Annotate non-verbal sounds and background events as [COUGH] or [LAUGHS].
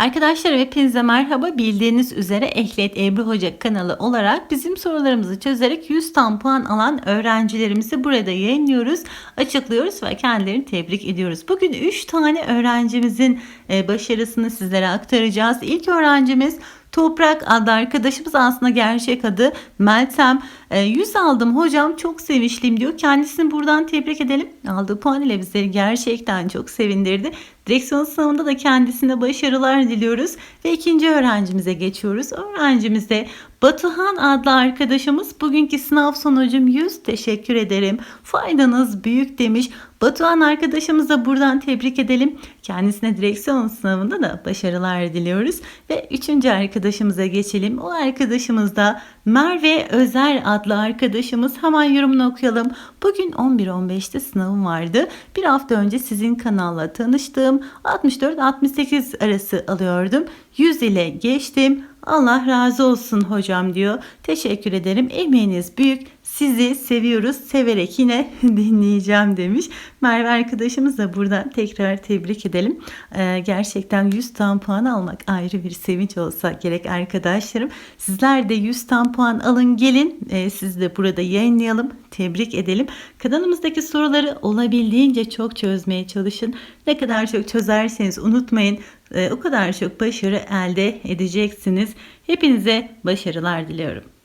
Arkadaşlar hepinize merhaba. Bildiğiniz üzere Ehliyet Ebru Hoca kanalı olarak bizim sorularımızı çözerek 100 tam puan alan öğrencilerimizi burada yayınlıyoruz, açıklıyoruz ve kendilerini tebrik ediyoruz. Bugün 3 tane öğrencimizin e, başarısını sizlere aktaracağız. İlk öğrencimiz Toprak adlı arkadaşımız aslında gerçek adı Meltem. E, 100 aldım hocam çok sevinçliyim diyor. Kendisini buradan tebrik edelim. Aldığı puan ile bizleri gerçekten çok sevindirdi. Direksiyon sınavında da kendisine başarılar diliyoruz. Ve ikinci öğrencimize geçiyoruz. Öğrencimiz de Batuhan adlı arkadaşımız bugünkü sınav sonucum 100 teşekkür ederim. Faydanız büyük demiş. Batuhan arkadaşımıza buradan tebrik edelim. Kendisine direksiyon sınavında da başarılar diliyoruz. Ve üçüncü arkadaşımıza geçelim. O arkadaşımız da Merve Özer adlı arkadaşımız. Hemen yorumunu okuyalım. Bugün 11.15'te sınavım vardı. Bir hafta önce sizin kanalla tanıştım. 64-68 arası alıyordum. 100 ile geçtim. Allah razı olsun hocam diyor. Teşekkür ederim. Emeğiniz büyük. Sizi seviyoruz. Severek yine [LAUGHS] dinleyeceğim demiş. Merve arkadaşımız da buradan tekrar tebrik edelim. Ee, gerçekten 100 tam puan almak ayrı bir sevinç olsa gerek arkadaşlarım. Sizler de 100 tam puan alın gelin. Ee, sizi de burada yayınlayalım. Tebrik edelim. Kanalımızdaki soruları olabildiğince çok çözmeye çalışın. Ne kadar çok çözerseniz unutmayın. Ee, o kadar çok başarı elde edeceksiniz. Hepinize başarılar diliyorum.